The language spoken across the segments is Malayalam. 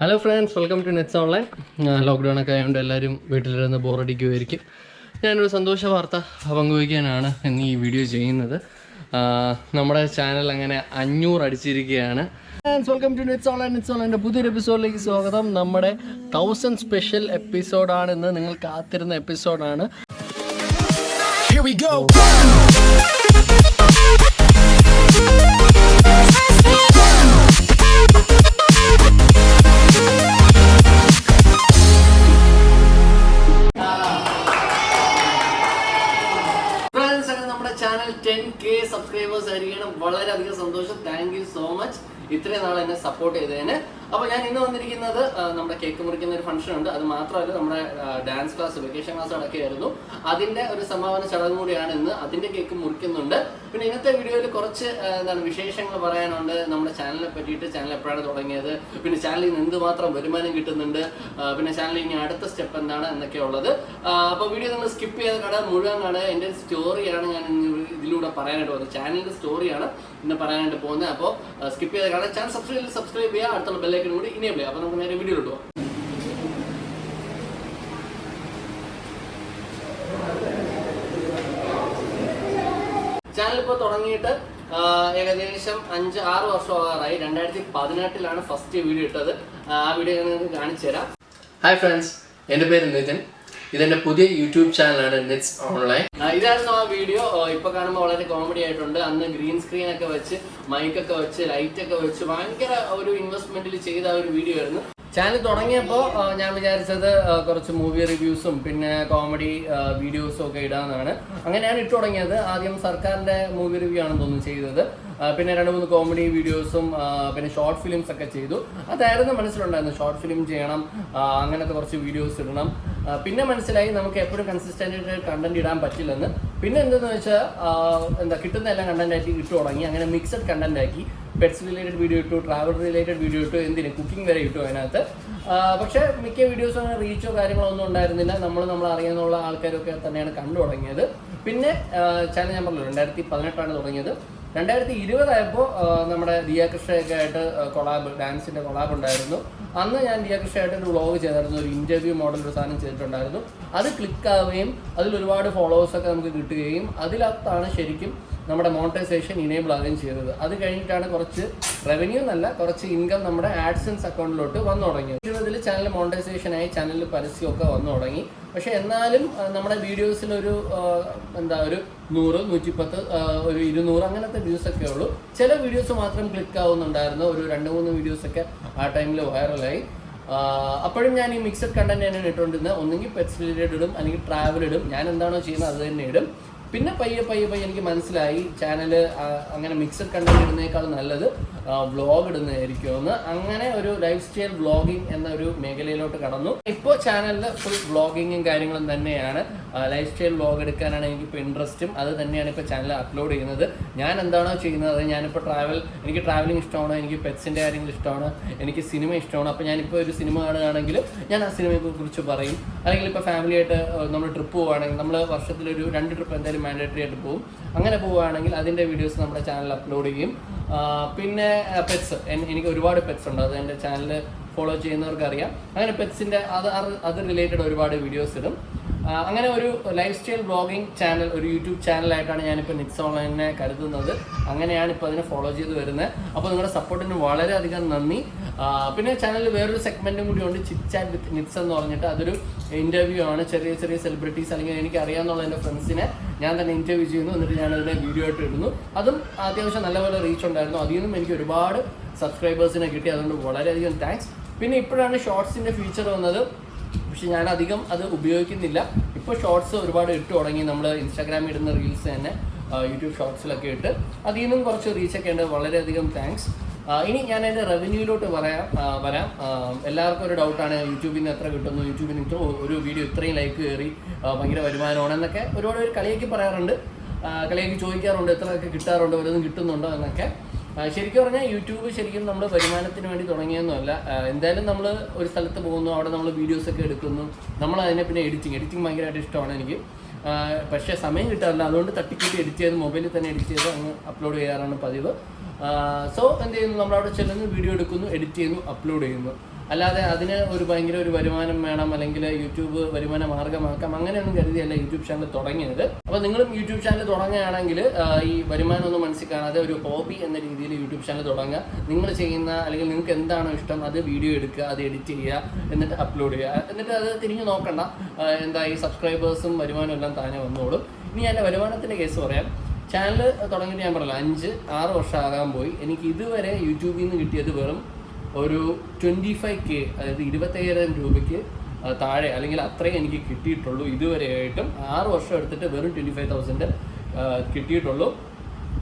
Hello friends welcome to Nets online lockdown ഒക്കെ ആയതുകൊണ്ട് എല്ലാവരും വീട്ടിലിരുന്ന് ബോറടിക്കുമായിരിക്കും ഞാനൊരു സന്തോഷ വാർത്ത പങ്കുവയ്ക്കാനാണ് ഇന്ന് ഈ വീഡിയോ ചെയ്യുന്നത് നമ്മുടെ ചാനൽ അങ്ങനെ അഞ്ഞൂറ് അടിച്ചിരിക്കുകയാണ് welcome to Nets online Nets ഓൺലൈന്റെ പുതിയൊരു എപ്പിസോഡിലേക്ക് സ്വാഗതം നമ്മുടെ തൗസൻഡ് സ്പെഷ്യൽ എപ്പിസോഡാണ് ഇന്ന് നിങ്ങൾ കാത്തിരുന്ന എപ്പിസോഡാണ് Here we go. നമ്മുടെ ചാനൽ ടെൻ കെ സബ്സ്ക്രൈബേഴ്സ് ആയിരിക്കണം. വളരെയധികം സന്തോഷം. താങ്ക് യു സോ മച്ച് ഇത്രയും നാൾ എന്നെ സപ്പോർട്ട് ചെയ്തതിന്. അപ്പോൾ ഞാൻ ഇന്ന് വന്നിരിക്കുന്നത് നമ്മുടെ കേക്ക് മുറിക്കുന്ന ഒരു ഫംഗ്ഷൻ ഉണ്ട്. അത് മാത്രമല്ല നമ്മുടെ ഡാൻസ് ക്ലാസ് വെക്കേഷൻ ക്ലാസ് നടക്കുകയായിരുന്നു അതിന്റെ ഒരു സമാപന ചടങ്ങ് കൂടിയാണ് ഇന്ന്. അതിന്റെ കേക്ക് മുറിക്കുന്നുണ്ട്. പിന്നെ ഇന്നത്തെ വീഡിയോയിൽ കുറച്ച് എന്താണ് വിശേഷങ്ങൾ പറയാനുണ്ട്. നമ്മുടെ ചാനലിനെ പറ്റിയിട്ട് ചാനൽ എപ്പോഴാണ് തുടങ്ങിയത്? പിന്നെ ചാനലിൽ നിന്ന് എന്തുമാത്രം വരുമാനം കിട്ടുന്നുണ്ട്? പിന്നെ ചാനലിൽ ഇനി അടുത്ത സ്റ്റെപ്പ് എന്താണ് എന്നൊക്കെ ഉള്ളത്. അപ്പോൾ വീഡിയോ നമ്മൾ സ്കിപ്പ് ചെയ്ത് കട മുഴുവൻ കാണുക എന്റെ സ്റ്റോറിയാണ് ഞാൻ ഇതിലൂടെ പറയാനായിട്ട് പോകുന്നത്. ചാനലിന്റെ സ്റ്റോറിയാണ് ഇന്ന് പറയാനായിട്ട് പോകുന്നത്. അപ്പോൾ സ്കിപ്പ് ചെയ്ത് കാണാം ചാനൽ സബ്സ്ക്രൈബ് സബ്സ്ക്രൈബ് ചെയ്യുക അടുത്തുള്ള ബെല്ലൈക്കൻ കൂടി ഇനിയും അപ്പോൾ നമുക്ക് നേരെ വീഡിയോ ഇടുക ചാനൽ ഇപ്പോൾ തുടങ്ങിയിട്ട് ഏകദേശം അഞ്ച് ആറ് വർഷം ആകാറായി രണ്ടായിരത്തി പതിനെട്ടിലാണ് ഫസ്റ്റ് വീഡിയോ ഇട്ടത്. ആ വീഡിയോ ഞാൻ കാണിച്ചു തരാം ഹായ് ഫ്രണ്ട്സ് എന്റെ പേര് നിതിൻ. ഇതെന്റെ പുതിയ യൂട്യൂബ് ചാനലാണ് നെറ്റ്സ് ഓൺലൈൻ ഇതായിരുന്നു ആ വീഡിയോ. ഇപ്പൊ കാണുമ്പോൾ വളരെ കോമഡി ആയിട്ടുണ്ട്. അന്ന് ഗ്രീൻ സ്ക്രീൻ ഒക്കെ വെച്ച് മൈക്കൊക്കെ വെച്ച് ലൈറ്റ് ഒക്കെ വെച്ച് ഭയങ്കര ഒരു ഇൻവെസ്റ്റ്മെന്റിൽ ചെയ്ത ഒരു വീഡിയോ ആയിരുന്നു. ചാനൽ തുടങ്ങിയപ്പോൾ ഞാൻ വിചാരിച്ചത് കുറച്ച് മൂവി റിവ്യൂസും പിന്നെ കോമഡി വീഡിയോസും ഒക്കെ ഇടാമെന്നാണ് അങ്ങനെയാണ് ഇട്ടു തുടങ്ങിയത്. ആദ്യം സർക്കാരിന്റെ മൂവി റിവ്യൂ ആണെന്ന് തോന്നുന്നു ചെയ്തത്. പിന്നെ രണ്ട് മൂന്ന് കോമഡി വീഡിയോസും പിന്നെ ഷോർട്ട് ഫിലിംസ് ഒക്കെ ചെയ്തു. അതായിരുന്നു മനസ്സിലുണ്ടായിരുന്നു ഷോർട്ട് ഫിലിം ചെയ്യണം അങ്ങനത്തെ കുറച്ച് വീഡിയോസ് ഇടണം. പിന്നെ മനസ്സിലായി നമുക്ക് എപ്പോഴും കൺസിസ്റ്റന്റ് ആയിട്ട് കണ്ടന്റ് ഇടാൻ പറ്റില്ലെന്ന്. പിന്നെ എന്തെന്ന് വെച്ചാൽ എന്താ കിട്ടുന്ന എല്ലാം കണ്ടന്റ് ആയിട്ട് ഇട്ടു തുടങ്ങി അങ്ങനെ മിക്സഡ് കണ്ടന്റ് ആക്കി. പെറ്റ്സ് റിലേറ്റഡ് വീഡിയോ ഇട്ടു ട്രാവൽ റിലേറ്റഡ് വീഡിയോ ഇട്ടു എന്തിന് കുക്കിംഗ് വരെ ഇട്ടു അതിനകത്ത്. പക്ഷേ മിക്ക വീഡിയോസും അങ്ങനെ റീച്ചോ കാര്യങ്ങളോ ഒന്നും ഉണ്ടായിരുന്നില്ല. നമ്മൾ നമ്മൾ അറിയാവുന്ന ആൾക്കാരൊക്കെ തന്നെയാണ് കണ്ടു തുടങ്ങിയത്. പിന്നെ ചാനൽ ഞാൻ പറഞ്ഞു രണ്ടായിരത്തി പതിനെട്ടാണ് തുടങ്ങിയത്. രണ്ടായിരത്തി ഇരുപതായപ്പോൾ നമ്മുടെ ദിയ കൃഷ്ണയൊക്കെ ആയിട്ട് കൊളാബ് ഡാൻസിന്റെ കൊളാബ് ഉണ്ടായിരുന്നു. അന്ന് ഞാൻ ദിയ കൃഷ്ണയായിട്ട് ഒരു വ്ളോഗ് ചെയ്തായിരുന്നു ഒരു ഇന്റർവ്യൂ മോഡൽ ഒരു സാധനം ചെയ്തിട്ടുണ്ടായിരുന്നു. അത് ക്ലിക്ക് ആവുകയും അതിൽ ഒരുപാട് ഫോളോവേഴ്സ് ഒക്കെ നമുക്ക് കിട്ടുകയും അതിലകത്താണ് ശരിക്കും നമ്മുടെ മോണിറ്റൈസേഷൻ ഇനേബിൾ ആകുകയും ചെയ്തത്. അത് കഴിഞ്ഞിട്ടാണ് കുറച്ച് റവന്യൂ എന്നല്ല കുറച്ച് ഇൻകം നമ്മുടെ ആഡ്സൻസ് അക്കൗണ്ടിലോട്ട് വന്നു തുടങ്ങിയത്. ഇരുപതിൽ ചാനൽ മോണിറ്റൈസേഷൻ ആയി ചാനലിൽ പരസ്യമൊക്കെ വന്നു തുടങ്ങി. പക്ഷേ എന്നാലും നമ്മുടെ വീഡിയോസിൽ ഒരു എന്താ ഒരു നൂറ് നൂറ്റിപ്പത്ത് ഒരു ഇരുന്നൂറ് അങ്ങനത്തെ വ്യൂസ് ഒക്കെ ഉള്ളൂ. ചില വീഡിയോസ് മാത്രം ക്ലിക്ക് ആവുന്നുണ്ടായിരുന്നു. ഒരു രണ്ട് മൂന്ന് വീഡിയോസ് ഒക്കെ ആ ടൈമിൽ വൈറലായി അപ്പോഴും ഞാൻ ഈ മിക്സഡ് കണ്ടന്റ് തന്നെയാണ് ഇട്ടുകൊണ്ടിരുന്നത്. ഒന്നെങ്കിൽ പെറ്റ്സ് റിലേറ്റഡ് ഇടും അല്ലെങ്കിൽ ട്രാവൽ ഇടും. ഞാൻ എന്താണോ ചെയ്യുന്നത് അത് തന്നെ ഇടും. പിന്നെ പയ്യെ പയ്യെ പയ്യെ എനിക്ക് മനസ്സിലായി. ചാനൽ അങ്ങനെ മിക്സഡ് കണ്ടന്റ് ഇടുന്നേക്കാൾ നല്ലത്. വ്ളോഗ് ഇടുന്നതായിരിക്കുമെന്ന് അങ്ങനെ ഒരു ലൈഫ് സ്റ്റൈൽ വ്ളോഗിങ് എന്ന ഒരു മേഖലയിലോട്ട് കടന്നു. ഇപ്പോൾ ചാനലിൽ ഫുൾ വ്ളോഗിങ്ങും കാര്യങ്ങളും തന്നെയാണ്. ലൈഫ് സ്റ്റൈൽ വ്ളോഗ് എടുക്കാനാണ് എനിക്കിപ്പോൾ ഇൻട്രസ്റ്റും അത് തന്നെയാണ് ഇപ്പോൾ ചാനൽ അപ്ലോഡ് ചെയ്യുന്നത്. ഞാൻ എന്താണോ ചെയ്യുന്നത്? ഞാനിപ്പോൾ ട്രാവൽ എനിക്ക് ട്രാവലിംഗ് ഇഷ്ടമാണ്. എനിക്ക് പെറ്റ്സിന്റെ കാര്യങ്ങൾ ഇഷ്ടമാണ്. എനിക്ക് സിനിമ ഇഷ്ടമാണ്. അപ്പോൾ ഞാനിപ്പോൾ ഒരു സിനിമ കാണുകയാണെങ്കിൽ ഞാൻ ആ സിനിമയെ കുറിച്ച് പറയും. അല്ലെങ്കിൽ ഇപ്പോൾ ഫാമിലിയായിട്ട് നമ്മൾ ട്രിപ്പ് പോവുകയാണെങ്കിൽ നമ്മൾ വർഷത്തിലൊരു രണ്ട് ട്രിപ്പ് എന്തായാലും മാൻഡേറ്ററി ആയിട്ട് പോകും. അങ്ങനെ പോവുകയാണെങ്കിൽ അതിന്റെ വീഡിയോസ് നമ്മുടെ ചാനലിൽ അപ്ലോഡ് ചെയ്യും. പിന്നെ പെറ്റ്സ് എനിക്ക് ഒരുപാട് പെറ്റ്സ് ഉണ്ട്. അത് എന്റെ ചാനൽ ഫോളോ ചെയ്യുന്നവർക്ക് അറിയാം അങ്ങനെ പെറ്റ്സിന്റെ അത് അത് റിലേറ്റഡ് ഒരുപാട് വീഡിയോസ് ഇടും. അങ്ങനെ ഒരു ലൈഫ് സ്റ്റൈൽ ബ്ലോഗിംഗ് ചാനൽ ഒരു യൂട്യൂബ് ചാനലായിട്ടാണ് ഞാനിപ്പോൾ നിക്സ് ഓൺലൈനെ കരുതുന്നത്. അങ്ങനെയാണ് ഇപ്പോൾ അതിനെ ഫോളോ ചെയ്ത് വരുന്നത് അപ്പോൾ നിങ്ങളുടെ സപ്പോർട്ടിന് വളരെയധികം നന്ദി. പിന്നെ ചാനലിൽ വേറൊരു സെഗ്മെന്റും കൂടി ഉണ്ട് ചിറ്റ് ചാറ്റ് വിത്ത് നിക്സ് എന്ന് പറഞ്ഞിട്ട് അതൊരു ഇന്റർവ്യൂ ആണ്. ചെറിയ ചെറിയ സെലിബ്രിറ്റീസ് അല്ലെങ്കിൽ എനിക്ക് അറിയാമെന്നുള്ള എന്റെ ഫ്രണ്ട്സിനെ ഞാൻ തന്നെ ഇന്റർവ്യൂ ചെയ്യുന്നു. എന്നിട്ട് ഞാനതിനെ വീഡിയോ ആയിട്ട് ഇടുന്നു. അതും അത്യാവശ്യം നല്ലപോലെ റീച്ച് ഉണ്ടായിരുന്നു. അതിൽ നിന്നും എനിക്ക് ഒരുപാട് സബ്സ്ക്രൈബേഴ്സിനെ കിട്ടി. അതുകൊണ്ട് വളരെയധികം താങ്ക്സ് പിന്നെ ഇപ്പോഴാണ് ഷോർട്സിന്റെ ഫീച്ചർ വന്നത്. പക്ഷെ ഞാൻ അധികം അത് ഉപയോഗിക്കുന്നില്ല. ഇപ്പോൾ ഷോർട്സ് ഒരുപാട് ഇട്ട് തുടങ്ങി. നമ്മൾ ഇൻസ്റ്റാഗ്രാമിൽ ഇടുന്ന റീൽസ് തന്നെ യൂട്യൂബ് ഷോർട്സിലൊക്കെ ഇട്ട്. അതിൽ നിന്നും കുറച്ച് റീച്ചൊക്കെ ഉണ്ട്. വളരെയധികം താങ്ക്സ് ഇനി ഞാൻ എന്റെ റവന്യൂയിലോട്ട് പറയാം. വരാം. എല്ലാവർക്കും ഒരു ഡൗട്ടാണ് യൂട്യൂബിൽ നിന്ന് എത്ര കിട്ടുന്നു? യൂട്യൂബിൽ നിന്ന് ഒരു വീഡിയോ ഇത്രയും ലൈക്ക് കയറി. ഭയങ്കര വരുമാനമാണ് എന്നൊക്കെ ഒരുപാട് പേര് കളിയാക്കി പറയാറുണ്ട്. കളിയൊക്കെ ചോദിക്കാറുണ്ട്. എത്രയൊക്കെ കിട്ടാറുണ്ട്? വല്ലതും കിട്ടുന്നുണ്ടോ? എന്നൊക്കെ. ശരിക്കും പറഞ്ഞാൽ യൂട്യൂബ് ശരിക്കും നമ്മൾ വരുമാനത്തിന് വേണ്ടി തുടങ്ങിയൊന്നുമല്ല എന്തായാലും നമ്മൾ ഒരു സ്ഥലത്ത് പോകുന്നു അവിടെ നമ്മൾ വീഡിയോസ് ഒക്കെ എടുക്കുന്നു. നമ്മൾ അതിനെ പിന്നെ എഡിറ്റിംഗ് എഡിറ്റിംഗ് ഭയങ്കരമായിട്ട് ഇഷ്ടമാണ് എനിക്ക്. പക്ഷേ സമയം കിട്ടാറില്ല. അതുകൊണ്ട് തട്ടിക്കൂട്ടി എഡിറ്റ് ചെയ്ത് മൊബൈലിൽ തന്നെ എഡിറ്റ് ചെയ്ത് അങ്ങ് അപ്ലോഡ് ചെയ്യാറാണ് പതിവ്. സോ എന്ത് ചെയ്യുന്നു? നമ്മളവിടെ ചെല്ലുന്നു വീഡിയോ എടുക്കുന്നു എഡിറ്റ് ചെയ്യുന്നു അപ്ലോഡ് ചെയ്യുന്നു. അല്ലാതെ അതിന് ഒരു ഭയങ്കര ഒരു വരുമാനം വേണം അല്ലെങ്കിൽ യൂട്യൂബ് വരുമാന മാർഗമാക്കാം അങ്ങനെയൊന്നും കരുതിയല്ല യൂട്യൂബ് ചാനൽ തുടങ്ങിയത്. അപ്പോൾ നിങ്ങളും യൂട്യൂബ് ചാനൽ തുടങ്ങുകയാണെങ്കിൽ ഈ വരുമാനം ഒന്നും മനസ്സിൽ കാണാതെ ഒരു ഹോബി എന്ന രീതിയിൽ യൂട്യൂബ് ചാനൽ തുടങ്ങുക. നിങ്ങൾ ചെയ്യുന്ന അല്ലെങ്കിൽ നിങ്ങൾക്ക് എന്താണോ ഇഷ്ടം അത് വീഡിയോ എടുക്കുക അത് എഡിറ്റ് ചെയ്യുക എന്നിട്ട് അപ്ലോഡ് ചെയ്യുക. എന്നിട്ട് അത് തിരിഞ്ഞു നോക്കണ്ട. എന്താ ഈ സബ്സ്ക്രൈബേഴ്സും വരുമാനം എല്ലാം താനെ വന്നോളും. ഇനി എന്റെ വരുമാനത്തിന്റെ കേസ് പറയാം. ചാനൽ തുടങ്ങിയിട്ട് ഞാൻ പറയാം അഞ്ച് ആറ് വർഷം ആകാൻ പോയി. എനിക്ക് ഇതുവരെ യൂട്യൂബിൽ നിന്ന് കിട്ടിയത് വെറും ഒരു ട്വന്റി ഫൈവ് കെ അതായത് ഇരുപത്തയ്യായിരം രൂപയ്ക്ക് താഴെ അല്ലെങ്കിൽ അത്രയും എനിക്ക് കിട്ടിയിട്ടുള്ളൂ ഇതുവരെയായിട്ടും. ആറ് വർഷം എടുത്തിട്ട് വെറും ട്വന്റി ഫൈവ് തൗസൻഡ് കിട്ടിയിട്ടുള്ളൂ.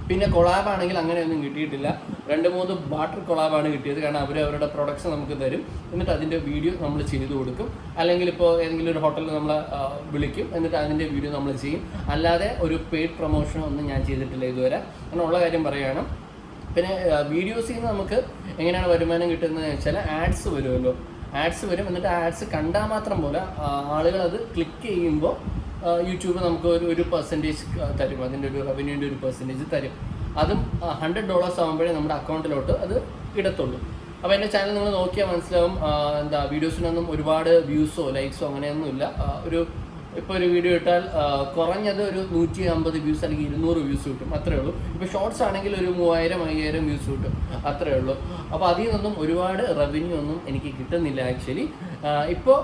പിന്നെ കൊളാബ് ആണെങ്കിൽ അങ്ങനെയൊന്നും കിട്ടിയിട്ടില്ല. രണ്ട് മൂന്ന് ബാട്ടർ കൊളാബാണ് കിട്ടിയത്. കാരണം അവർ അവരുടെ പ്രൊഡക്ട്സ് നമുക്ക് തരും. എന്നിട്ട് അതിന്റെ വീഡിയോ നമ്മൾ ചെയ്തു കൊടുക്കും. അല്ലെങ്കിൽ ഇപ്പോൾ ഏതെങ്കിലും ഒരു ഹോട്ടലിൽ നമ്മൾ വിളിക്കും. എന്നിട്ട് അതിന്റെ വീഡിയോ നമ്മൾ ചെയ്യും. അല്ലാതെ ഒരു പെയ്ഡ് പ്രൊമോഷനോ ഒന്നും ഞാൻ ചെയ്തിട്ടില്ല ഇതുവരെ. അങ്ങനെ ഉള്ള കാര്യം പറയുകയാണ് പിന്നെ വീഡിയോസിൽ നിന്ന് നമുക്ക് എങ്ങനെയാണ് വരുമാനം കിട്ടുന്നത് വെച്ചാൽ ആഡ്സ് വരുമല്ലോ. ആഡ്സ് വരും. എന്നിട്ട് ആഡ്സ് കണ്ടാൽ മാത്രം പോലെ ആളുകൾ അത് ക്ലിക്ക് ചെയ്യുമ്പോൾ യൂട്യൂബ് നമുക്ക് ഒരു ഒരു പെർസെന്റേജ് തരും. അതിന്റെ ഒരു റവന്യൂന്റെ ഒരു പെർസെന്റേജ് തരും. അതും ഹൺഡ്രഡ് ഡോളേഴ്സ് ആകുമ്പോഴേ നമ്മുടെ അക്കൗണ്ടിലോട്ട് അത് ഇടത്തുള്ളൂ. അപ്പോൾ എന്റെ ചാനൽ നിങ്ങൾ നോക്കിയാൽ മനസ്സിലാവും. എന്താ വീഡിയോസിനൊന്നും ഒരുപാട് വ്യൂസോ ലൈക്സോ അങ്ങനെയൊന്നുമില്ല. ഒരു ഇപ്പോൾ ഒരു വീഡിയോ ഇട്ടാൽ കുറഞ്ഞത് ഒരു നൂറ്റി അമ്പത് വ്യൂസ് അല്ലെങ്കിൽ ഇരുന്നൂറ് വ്യൂസ് കിട്ടും. അത്രേ ഉള്ളൂ. ഇപ്പോൾ ഷോർട്സ് ആണെങ്കിൽ ഒരു മൂവായിരം അയ്യായിരം വ്യൂസ് കിട്ടും. അത്രേ ഉള്ളൂ. അപ്പോൾ അതിൽ നിന്നും ഒരുപാട് റവന്യൂ ഒന്നും എനിക്ക് കിട്ടുന്നില്ല ആക്ച്വലി ഇപ്പോൾ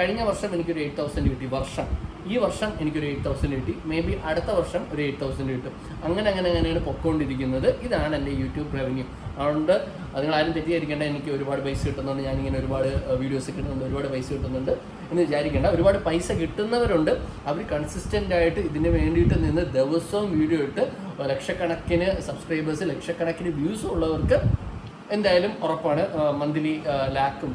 കഴിഞ്ഞ വർഷം എനിക്കൊരു എയ്റ്റ് തൗസൻഡ് കിട്ടി വർഷം. ഈ വർഷം എനിക്കൊരു എയ്റ്റ് തൗസൻഡ് കിട്ടി. മേ ബി അടുത്ത വർഷം ഒരു എയ്റ്റ് തൗസൻഡ് കിട്ടും. അങ്ങനെ അങ്ങനെ അങ്ങനെയാണ് പൊക്കോണ്ടിരിക്കുന്നത് ഇതാണ് എന്റെ യൂട്യൂബ് റവന്യൂ അതുകൊണ്ട് നിങ്ങൾ ആരും തെറ്റിദ്ധരിക്കേണ്ട. എനിക്ക് ഒരുപാട് പൈസ കിട്ടുന്നുണ്ട്. ഞാനിങ്ങനെ ഒരുപാട് വീഡിയോസ് കിട്ടുന്നുണ്ട് ഒരുപാട് പൈസ കിട്ടുന്നുണ്ട് എന്ന് വിചാരിക്കേണ്ട. ഒരുപാട് പൈസ കിട്ടുന്നവരുണ്ട്. അവർ കൺസിസ്റ്റന്റ് ആയിട്ട് ഇതിന് വേണ്ടിയിട്ട് നിന്ന് ദിവസവും വീഡിയോ ഇട്ട് ലക്ഷക്കണക്കിന് സബ്സ്ക്രൈബേഴ്സ് ലക്ഷക്കണക്കിന് വ്യൂസ് ഉള്ളവർക്ക് എന്തായാലും ഉറപ്പാണ്. മന്ത്ലി ലാക്കും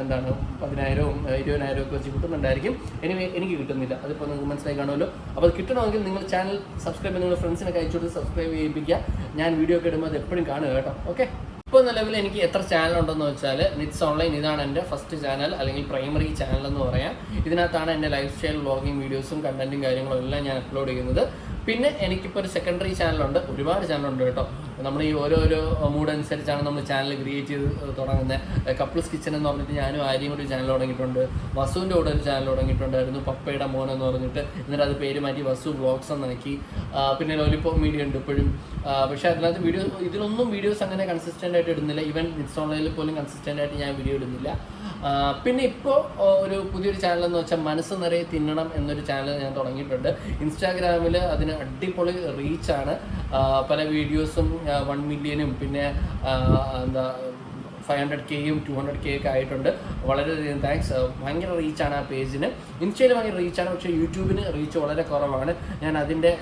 എന്താണ് പതിനായിരവും ഇരുപതിനായിരവും ഒക്കെ വെച്ച് കിട്ടുന്നുണ്ടായിരിക്കും. എനിവേ എനിക്ക് കിട്ടുന്നില്ല. അതിപ്പോൾ നിങ്ങൾക്ക് മനസ്സിലായി കാണുമല്ലോ. അപ്പോൾ കിട്ടണമെങ്കിൽ നിങ്ങൾ ചാനൽ സബ്സ്ക്രൈബ് നിങ്ങളുടെ ഫ്രണ്ട്സിനൊക്കെ അയച്ചു സബ്സ്ക്രൈബ് ചെയ്യിപ്പിക്കുക. ഞാൻ വീഡിയോ ഒക്കെ ഇടുമ്പോൾ അത് എപ്പോഴും കാണുക കേട്ടോ. ഓക്കെ ഇപ്പോൾ നിലവിൽ എനിക്ക് എത്ര ചാനൽ ഉണ്ടെന്ന് വെച്ചാൽ നിറ്റ്സ് ഓൺലൈൻ ഇതാണ് എന്റെ ഫസ്റ്റ് ചാനൽ അല്ലെങ്കിൽ പ്രൈമറി ചാനൽ എന്ന് പറയാം. ഇതിനകത്താണ് എന്റെ ലൈഫ് സ്റ്റൈൽ വ്ളോഗിങ് വീഡിയോസും കണ്ടന്റും കാര്യങ്ങളും എല്ലാം ഞാൻ അപ്ലോഡ് ചെയ്യുന്നത്. പിന്നെ എനിക്കിപ്പോൾ ഒരു സെക്കൻഡറി ചാനലുണ്ട് ഒരുപാട് ചാനലുണ്ട് കേട്ടോ. നമ്മൾ ഈ ഓരോരോ മൂഡ് അനുസരിച്ചാണ് നമ്മൾ ചാനൽ ക്രിയേറ്റ് ചെയ്ത് തുടങ്ങുന്നത് കപ്പിൾസ് കിച്ചൺ എന്ന് പറഞ്ഞിട്ട് ഞാനും ആര്യയും കൂടി ചാനൽ തുടങ്ങിയിട്ടുണ്ട്. വസുവിന്റെ കൂടെ ഒരു ചാനൽ തുടങ്ങിയിട്ടുണ്ടായിരുന്നു പപ്പയുടെ മോൻ എന്ന് പറഞ്ഞിട്ട്. എന്നിട്ട് അത് പേര് മാറ്റി വസു വ്ളോഗ്സ് എന്നാക്കി. പിന്നെ ലോലിപ്പോ മീഡിയ ഉണ്ട് ഇപ്പോഴും. പക്ഷെ അതിനകത്ത് വീഡിയോ ഇതിലൊന്നും വീഡിയോസ് അങ്ങനെ കൺസിസ്റ്റന്റ് ആയിട്ട് ഇടുന്നില്ല. ഈവൻ ഓൺലൈനിൽ പോലും കൺസിസ്റ്റന്റ് ആയിട്ട് ഞാൻ വീഡിയോ ഇടുന്നില്ല. പിന്നെ ഇപ്പോൾ ഒരു പുതിയൊരു ചാനൽ എന്ന് വെച്ചാൽ മനസ്സ് നിറയെ തിന്നണം എന്നൊരു ചാനൽ ഞാൻ തുടങ്ങിയിട്ടുണ്ട്. ഇൻസ്റ്റാഗ്രാമിൽ അതിന് അടിപൊളി റീച്ചാണ് പല വീഡിയോസും വൺ മില്യനും പിന്നെ എന്താ ഫൈവ് ഹൺഡ്രഡ് കെയും ടു ഹൺഡ്രഡ് കെ ഒക്കെ ആയിട്ടുണ്ട്. വളരെയധികം താങ്ക്സ് ഭയങ്കര റീച്ചാണ് ആ പേജിന് ഇൻസ്റ്റയിൽ ഭയങ്കര റീച്ചാണ് പക്ഷേ യൂട്യൂബിന് റീച്ച് വളരെ കുറവാണ്. ഞാൻ അതിന്റെ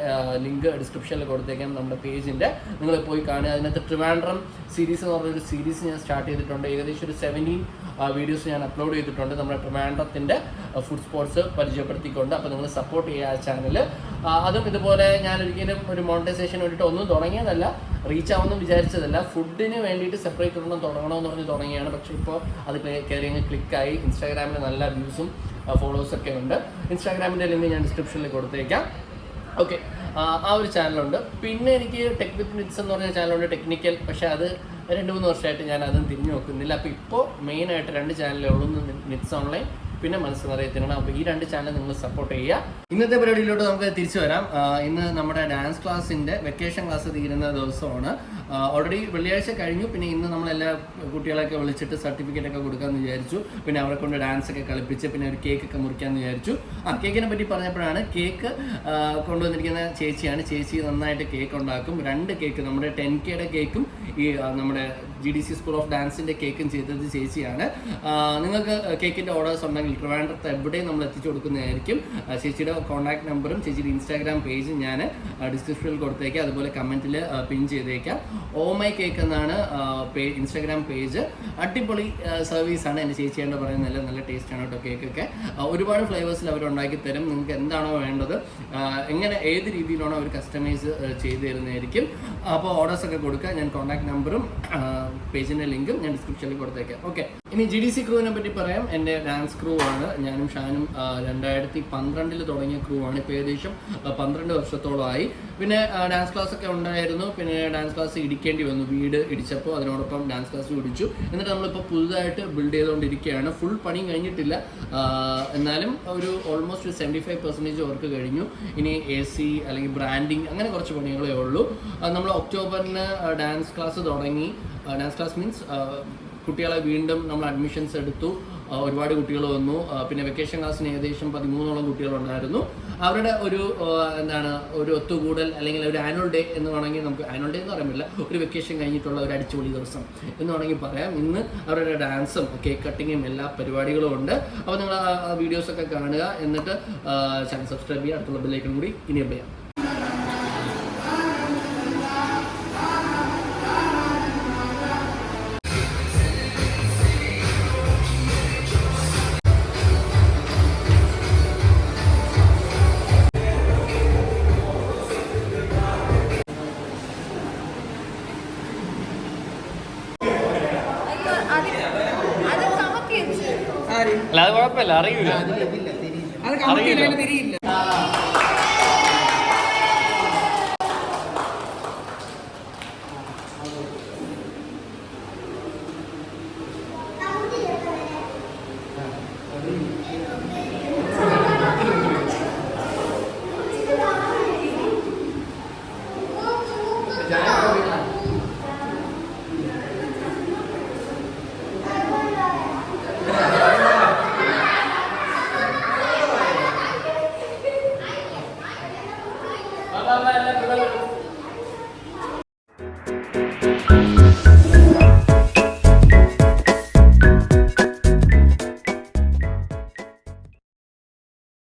ലിങ്ക് ഡിസ്ക്രിപ്ഷനിൽ കൊടുത്തേക്കാം നമ്മുടെ പേജിന്റെ നിങ്ങൾ പോയി കാണുക. അതിനകത്ത് ട്രിവാൻഡ്രം സീരീസ് എന്ന് പറഞ്ഞൊരു സീരീസ് ഞാൻ സ്റ്റാർട്ട് ചെയ്തിട്ടുണ്ട്. ഏകദേശം ഒരു സെവന്റീൻ വീഡിയോസ് ഞാൻ അപ്ലോഡ് ചെയ്തിട്ടുണ്ട്. നമ്മുടെ ട്രിവാൻഡ്രത്തിന്റെ ഫുഡ് സ്പോർട്സ് പരിചയപ്പെടുത്തിക്കൊണ്ട്. അപ്പോൾ നിങ്ങൾ സപ്പോർട്ട് ചെയ്യുക ആ ചാനൽ അതും ഇതുപോലെ ഞാൻ ഒരിക്കലും ഒരു മോണിറ്റൈസേഷൻ വേണ്ടിയിട്ട് ഒന്നും തുടങ്ങിയതല്ല. റീച്ച് ആവുമെന്ന് വിചാരിച്ചതല്ല. ഫുഡിന് വേണ്ടിയിട്ട് സെപ്പറേറ്റ് ഒരെണ്ണം തുടങ്ങണമെന്ന് പറഞ്ഞ് തുടങ്ങിയാണ്. പക്ഷേ ഇപ്പോൾ അത് കയറി അങ്ങ് ക്ലിക്കായി ഇൻസ്റ്റാഗ്രാമിൽ നല്ല വ്യൂസും ഫോളോവേഴ്സ് ഒക്കെ ഉണ്ട്. ഇൻസ്റ്റാഗ്രാമിന്റെ ലിങ്ക് ഞാൻ ഡിസ്ക്രിപ്ഷനിൽ കൊടുത്തേക്കാം. ഓക്കെ ആ ഒരു ചാനലുണ്ട് പിന്നെ എനിക്ക് ടെക് വിത്ത് നിറ്റ്സ് എന്ന് പറഞ്ഞ ചാനലുണ്ട് ടെക്നിക്കൽ പക്ഷേ അത് രണ്ട് മൂന്ന് വർഷമായിട്ട് ഞാൻ അതും തിരിഞ്ഞു നോക്കുന്നില്ല. അപ്പോൾ ഇപ്പോൾ മെയിനായിട്ട് രണ്ട് ചാനലേ ഉള്ളൂ ഓൺലൈൻ പിന്നെ മനസ്സ് നിറയത്തിനാണ് അപ്പോൾ ഈ രണ്ട് ചാനൽ നിങ്ങൾ സപ്പോർട്ട് ചെയ്യുക. ഇന്നത്തെ പരിപാടിയിലോട്ട് നമുക്ക് തിരിച്ചു വരാം. ഇന്ന് നമ്മുടെ ഡാൻസ് ക്ലാസ്സിന്റെ വെക്കേഷൻ ക്ലാസ് തീരുന്ന ദിവസമാണ്. ഓൾറെഡി വെള്ളിയാഴ്ച കഴിഞ്ഞു. പിന്നെ ഇന്ന് നമ്മൾ എല്ലാ കുട്ടികളെയൊക്കെ വിളിച്ചിട്ട് സർട്ടിഫിക്കറ്റ് ഒക്കെ കൊടുക്കാമെന്ന് വിചാരിച്ചു. പിന്നെ അവരെ കൊണ്ട് ഡാൻസ് ഒക്കെ കളിപ്പിച്ച് പിന്നെ ഒരു കേക്ക് ഒക്കെ മുറിക്കാമെന്ന് വിചാരിച്ചു. ആ കേക്കിനെ പറ്റി പറഞ്ഞപ്പോഴാണ് കേക്ക് കൊണ്ടുവന്നിരിക്കുന്ന ചേച്ചിയാണ്. ചേച്ചി നന്നായിട്ട് കേക്ക് ഉണ്ടാക്കും. രണ്ട് കേക്ക് നമ്മുടെ ടെൻ കെയുടെ കേക്കും ഈ നമ്മുടെ G D C school of ഡാൻസിന്റെ കേക്കും ചെയ്തത് ചേച്ചിയാണ്. നിങ്ങൾക്ക് കേക്കിന്റെ ഓർഡേഴ്സ് ഉണ്ടെങ്കിൽ ട്രിവാൻഡ്രത്ത് എവിടെയും നമ്മൾ എത്തിച്ചു കൊടുക്കുന്നതായിരിക്കും ചേച്ചിയുടെ കോൺടാക്ട് നമ്പറും ചേച്ചിയുടെ ഇൻസ്റ്റാഗ്രാം പേജും ഞാൻ ഡിസ്ക്രിപ്ഷനിൽ കൊടുത്തേക്കാം. അതുപോലെ കമന്റിൽ പിൻ ചെയ്തേക്കാം. ഓ മൈ കേക്ക് എന്നാണ് ഇൻസ്റ്റാഗ്രാം പേജ് അടിപൊളി സർവീസാണ് എന്റെ ചേച്ചിയാണ്ട് പറയുന്നത്. നല്ല നല്ല ടേസ്റ്റാണ് കേട്ടോ കേക്കൊക്കെ ഒരുപാട് ഫ്ലേവേഴ്സിൽ അവർ ഉണ്ടാക്കി തരും. നിങ്ങൾക്ക് എന്താണോ വേണ്ടത് എങ്ങനെ ഏത് രീതിയിലാണോ അവർ കസ്റ്റമൈസ് ചെയ്ത് തരുന്നതായിരിക്കും. അപ്പോൾ ഓർഡേഴ്സൊക്കെ കൊടുക്കുക. ഞാൻ കോൺടാക്ട് നമ്പറും പേജിന്റെ ലിങ്കും ഞാൻ ഡിസ്ക്രിപ്ഷനിൽ കൊടുത്തേക്കാം. ഓക്കെ ഇനി ജി ഡി സി ക്രൂവിനെ പറ്റി പറയാം. എന്റെ ഡാൻസ് ക്രൂ ആണ്. ഞാനും ഷാനും രണ്ടായിരത്തി പന്ത്രണ്ടിൽ തുടങ്ങിയ ക്രൂ ആണ്. ഇപ്പോൾ ഏകദേശം പന്ത്രണ്ട് വർഷത്തോളമായി. പിന്നെ ഡാൻസ് ക്ലാസ് ഒക്കെ ഉണ്ടായിരുന്നു. പിന്നെ ഡാൻസ് ക്ലാസ് ഇടിക്കേണ്ടി വന്നു. വീട് ഇടിച്ചപ്പോൾ അതിനോടൊപ്പം ഡാൻസ് ക്ലാസ് ഇടിച്ചു. എന്നിട്ട് നമ്മളിപ്പോൾ പുതുതായിട്ട് ബിൽഡ് ചെയ്തുകൊണ്ടിരിക്കുകയാണ്. ഫുൾ പണി കഴിഞ്ഞിട്ടില്ല. എന്നാലും ഒരു ഓൾമോസ്റ്റ് ഒരു സെവന്റി ഫൈവ് പെർസെന്റേജ് വർക്ക് കഴിഞ്ഞു. ഇനി എ സി അല്ലെങ്കിൽ ബ്രാൻഡിങ് അങ്ങനെ കുറച്ച് പണികളേ ഉള്ളൂ. നമ്മൾ ഒക്ടോബറിന് ഡാൻസ് ക്ലാസ് തുടങ്ങി. ഡാൻസ് ക്ലാസ് മീൻസ് കുട്ടികളെ വീണ്ടും നമ്മൾ അഡ്മിഷൻസ് എടുത്തു. ഒരുപാട് കുട്ടികൾ വന്നു. പിന്നെ വെക്കേഷൻ ക്ലാസ്സിന് ഏകദേശം പതിമൂന്നോളം കുട്ടികളുണ്ടായിരുന്നു അവരുടെ ഒരു എന്താണ് ഒരു ഒത്തുകൂടൽ അല്ലെങ്കിൽ ഒരു ആനുവൽ ഡേ എന്ന് വേണമെങ്കിൽ നമുക്ക് ആനുവൽ ഡേ എന്ന് പറയുന്നില്ല ഒരു വെക്കേഷൻ കഴിഞ്ഞിട്ടുള്ള ഒരു അടിച്ചുപൊളി ദിവസം എന്ന് വേണമെങ്കിൽ പറയാം. ഇന്ന് അവരുടെ ഡാൻസും കേക്ക് കട്ടിങ്ങും എല്ലാ പരിപാടികളും ഉണ്ട്. അപ്പോൾ നിങ്ങൾ ആ വീഡിയോസൊക്കെ കാണുക. എന്നിട്ട് ചാനൽ സബ്സ്ക്രൈബ് ചെയ്യുക. അടുത്തുള്ള ബെല്ലൈക്കൺ കൂടി ഇനി ചെയ്യാം. അറിയില്ല.